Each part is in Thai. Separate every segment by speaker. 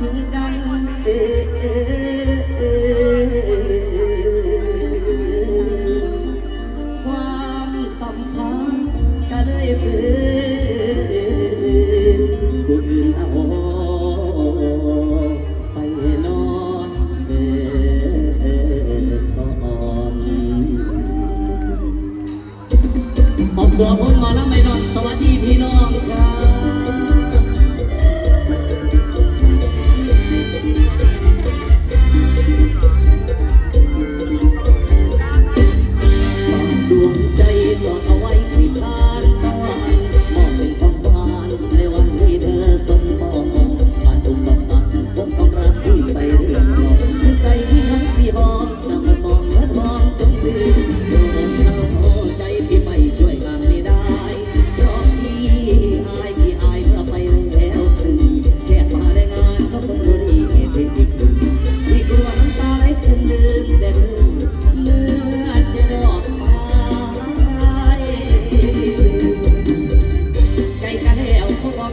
Speaker 1: ถึงกันความสัมพันธ์ก็เลยเป็นกูอื่นเอาไปนอนเบ็ดตอนตอบตัว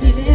Speaker 1: พี่แว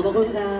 Speaker 1: ขอบพระคุณครับ